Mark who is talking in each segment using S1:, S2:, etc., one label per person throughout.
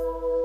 S1: thank you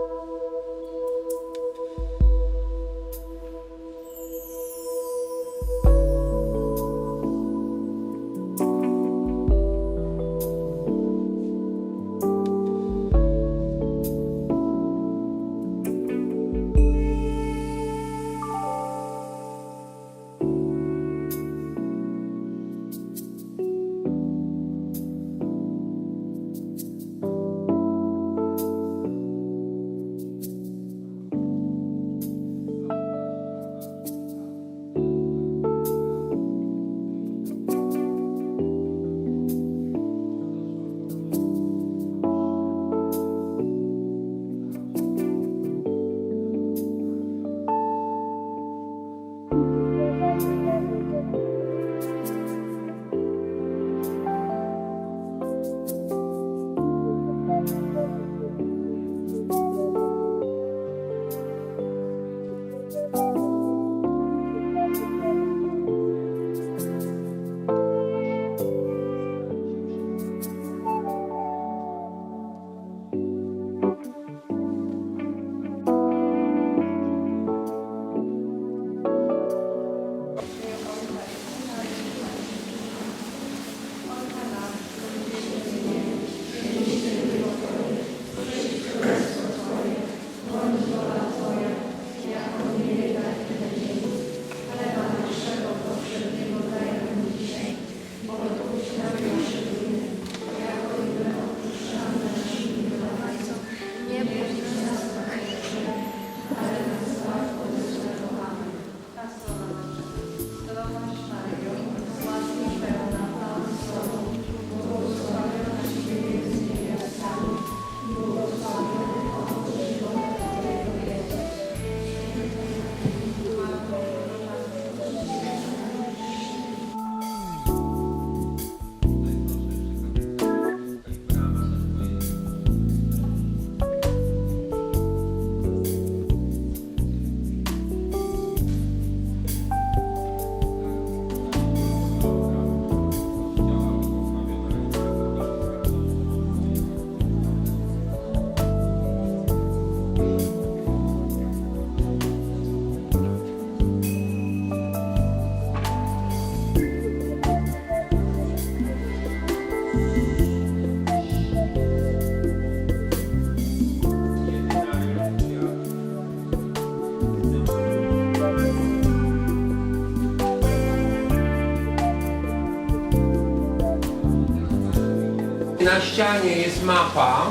S1: ścianie jest mapa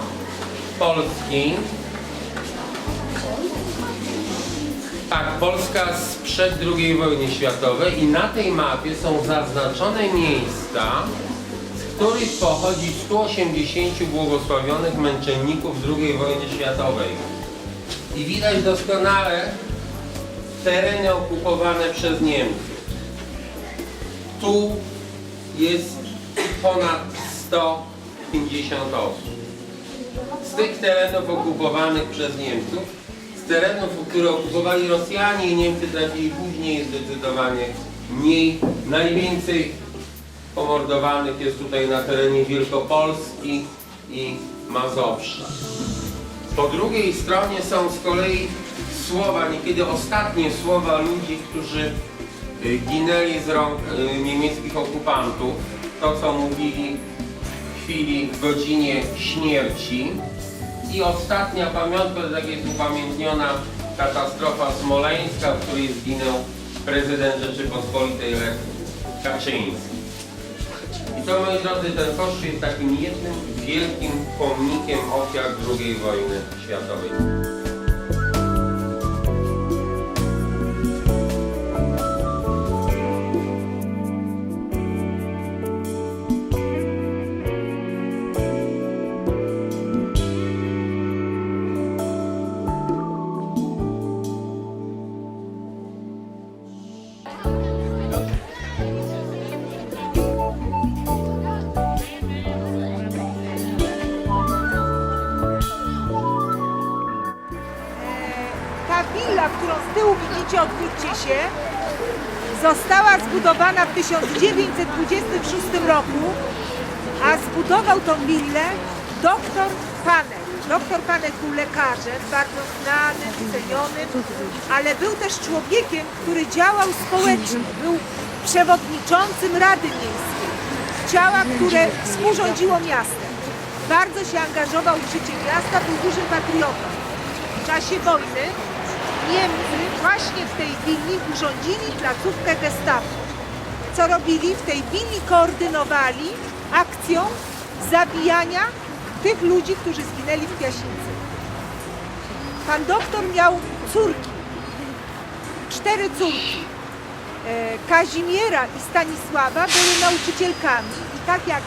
S1: Polski. Tak, Polska sprzed II wojny światowej i na tej mapie są zaznaczone miejsca, z których pochodzi 180 błogosławionych męczenników II wojny światowej. I widać doskonale tereny okupowane przez Niemców. Tu jest ponad 150 osób. Z tych terenów okupowanych przez Niemców, z terenów, które okupowali Rosjanie i Niemcy trafili później zdecydowanie mniej. Najwięcej pomordowanych jest tutaj na terenie Wielkopolski i Mazowsza. Po drugiej stronie są z kolei słowa, niekiedy ostatnie słowa ludzi, którzy y, ginęli z rąk y, niemieckich okupantów. To, co mówili chwili, w godzinie śmierci. I ostatnia pamiątka, tak jest upamiętniona katastrofa smoleńska, w której zginął prezydent Rzeczypospolitej Lech Kaczyński. I to, moi drodzy, ten kościół jest takim jednym wielkim pomnikiem ofiar II wojny światowej.
S2: Została zbudowana w 1926 roku, a zbudował tą willę doktor Panek. Doktor Panek był lekarzem, bardzo znanym, cenionym, ale był też człowiekiem, który działał społecznie. Był przewodniczącym Rady Miejskiej, ciała, które współrządziło miastem. Bardzo się angażował w życie miasta, był dużym patriotą. W czasie wojny Niemcy właśnie w tej willi urządzili placówkę gestapo. Co robili? W tej willi koordynowali akcją zabijania tych ludzi, którzy zginęli w Piaśnicy. Pan doktor miał córki, cztery córki. E, Kazimiera i Stanisława były nauczycielkami i tak jak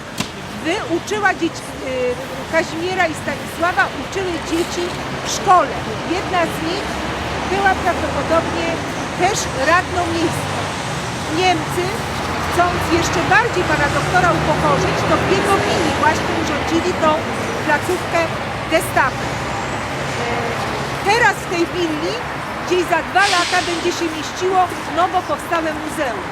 S2: wy uczyła dzieci, e, Kazimiera i Stanisława uczyły dzieci w szkole. Jedna z nich była prawdopodobnie też radną miejską. Niemcy, chcąc jeszcze bardziej pana doktora upokorzyć, to w jego linii właśnie urządzili tą placówkę gestapo. E, Teraz w tej willi gdzieś za dwa lata będzie się mieściło nowo powstałe muzeum.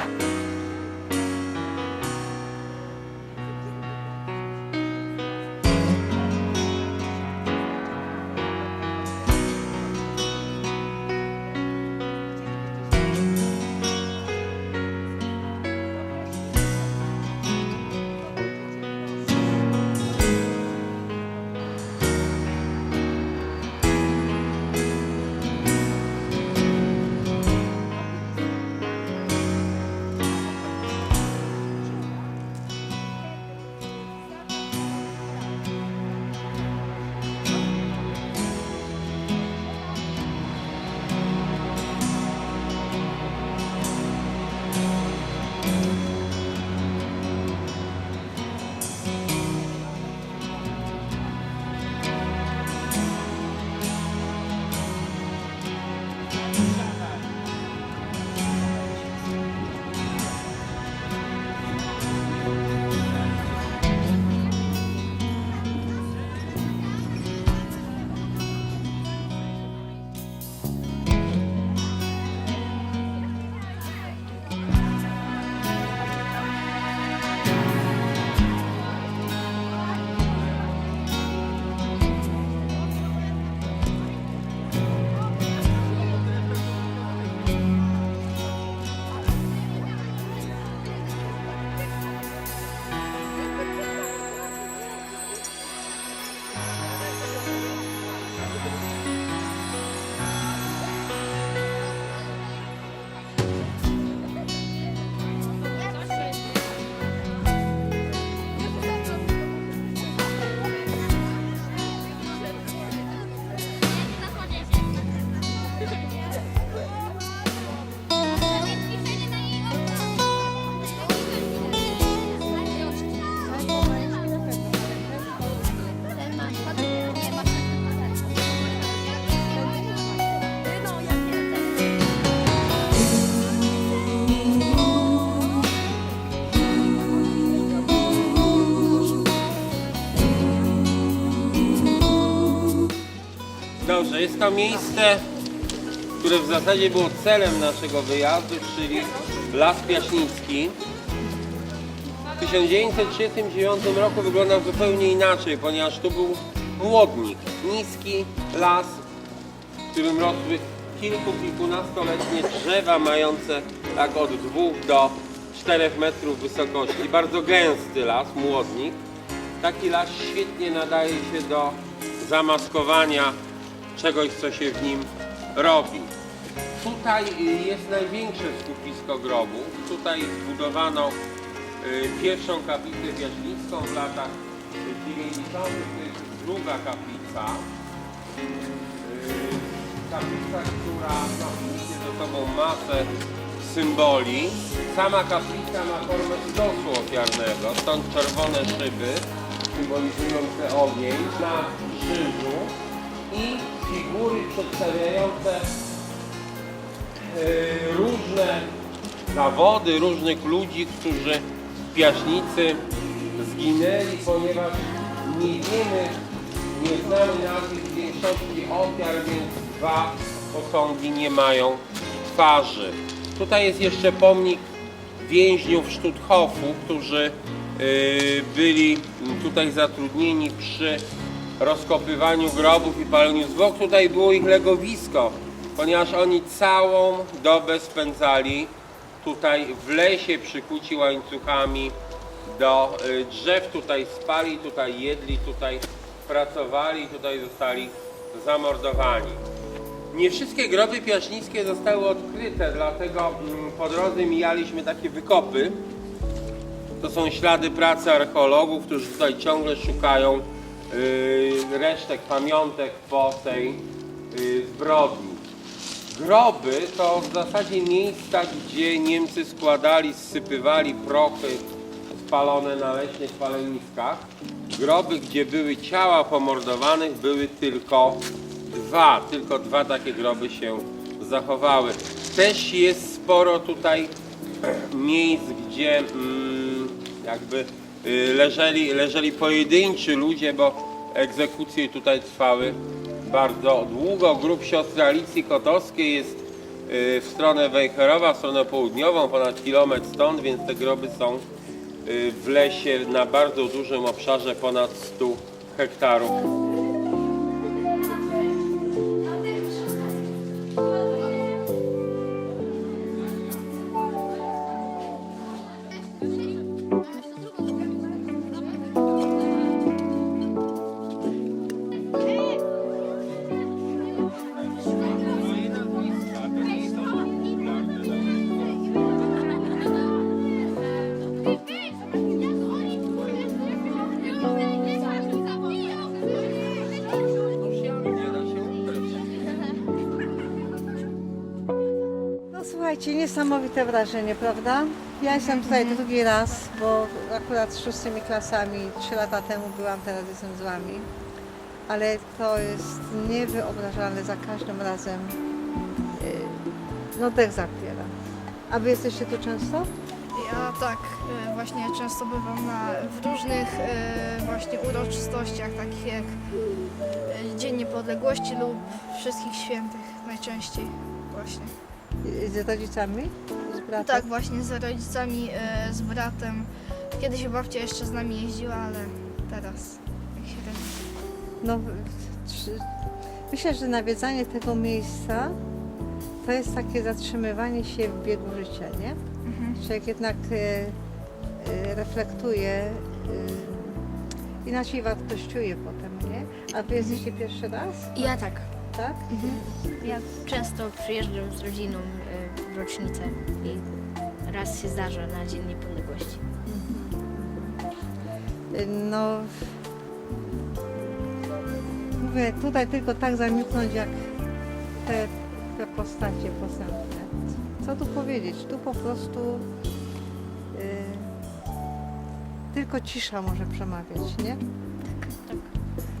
S1: Jest to miejsce, które w zasadzie było celem naszego wyjazdu, czyli Las Piaśnicki. W 1939 roku wyglądał zupełnie inaczej, ponieważ tu był młodnik, niski las, w którym rosły kilku, kilkunastoletnie drzewa mające tak od 2 do 4 metrów wysokości. Bardzo gęsty las, młodnik. Taki las świetnie nadaje się do zamaskowania czegoś, co się w nim robi. Tutaj y, jest największe skupisko grobów. Tutaj zbudowano y, pierwszą kaplicę wiaźnicką w latach y, 90. To jest druga kaplica. Y, Kaplica, która niesie ze sobą masę symboli. Sama kaplica ma formę stosu ofiarnego, stąd czerwone szyby symbolizujące ogień na krzyżu i figury przedstawiające e, różne zawody, różnych ludzi, którzy w Piaśnicy zginęli, ponieważ nie wiemy, nie znamy nazwisk większości ofiar, więc dwa posągi nie mają twarzy. Tutaj jest jeszcze pomnik więźniów Stutthoffu, którzy y, byli tutaj zatrudnieni przy rozkopywaniu grobów i paleniu zwłok. Tutaj było ich legowisko, ponieważ oni całą dobę spędzali tutaj w lesie przykuci łańcuchami do y, drzew. Tutaj spali, tutaj jedli, tutaj pracowali, tutaj zostali zamordowani. Nie wszystkie groby piaśnickie zostały odkryte, dlatego mm, po drodze mijaliśmy takie wykopy. To są ślady pracy archeologów, którzy tutaj ciągle szukają resztek, pamiątek po tej yy, zbrodni. Groby to w zasadzie miejsca, gdzie Niemcy składali, zsypywali prochy spalone na leśnych paleniskach. Groby, gdzie były ciała pomordowanych, były tylko dwa. Tylko dwa takie groby się zachowały. Też jest sporo tutaj miejsc, gdzie mm, jakby leżeli, leżeli pojedynczy ludzie, bo egzekucje tutaj trwały bardzo długo. Grup siostry Alicji Kotowskiej jest y, w stronę Wejherowa, w stronę południową, ponad kilometr stąd, więc te groby są y, w lesie na bardzo dużym obszarze, ponad 100 hektarów.
S3: Słuchajcie, niesamowite wrażenie, prawda? Ja jestem tutaj drugi raz, bo akurat z szóstymi klasami trzy lata temu byłam, teraz jestem z wami. Ale to jest niewyobrażalne za każdym razem. Yy, No dech zapiera. A wy jesteście tu często?
S4: Ja tak, e, właśnie często bywam na, w różnych e, właśnie uroczystościach, takich jak e, Dzień Niepodległości lub Wszystkich Świętych najczęściej właśnie.
S3: Z rodzicami? Z bratem?
S4: Tak, właśnie z rodzicami, e, z bratem. Kiedyś babcia jeszcze z nami jeździła, ale teraz jak się robi.
S3: No, trzy- myślę, że nawiedzanie tego miejsca to jest takie zatrzymywanie się w biegu życia, nie? Człowiek jednak e, e, reflektuje, e, inaczej wartościuje potem, nie? A wy jesteście pierwszy raz,
S5: Ja tak.
S3: Tak?
S5: Ja często przyjeżdżam z rodziną y, w rocznicę i raz się zdarza na Dzień Niepodległości.
S3: E, No, mówię, tutaj tylko tak zamilknąć jak te, te postacie posępne. Co tu powiedzieć? Tu po prostu e, tylko cisza może przemawiać, nie?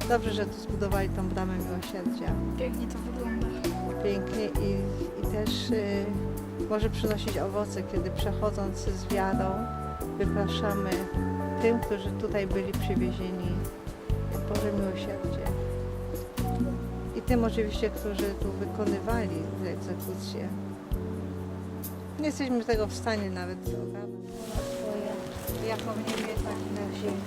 S3: Dobrze, że tu zbudowali tą bramę miłosierdzia.
S4: Pięknie to wygląda.
S3: Pięknie i, i też y, może przynosić owoce, kiedy przechodząc z wiarą wypraszamy tym, którzy tutaj byli przywiezieni Boże miłosierdzie. I tym oczywiście, którzy tu wykonywali te egzekucje. Nie jesteśmy tego w stanie nawet ogarnąć. Jaką niebie tak na ziemi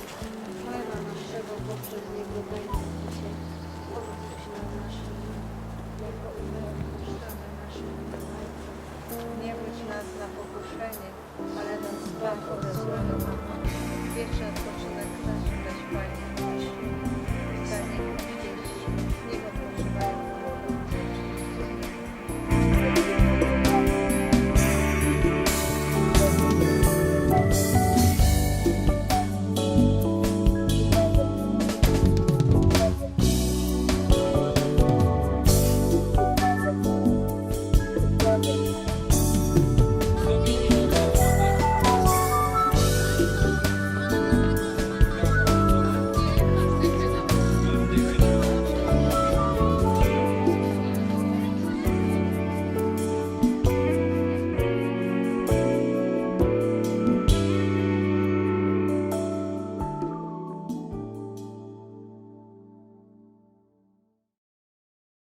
S3: poprzedniego wejścia dzisiaj powróć na naszym jako umiłowane naszym. Nie wróć nas na pokuszenie, ale nas zbaw od złego. Wieczny odpoczynek nasi dać Panie, Panie,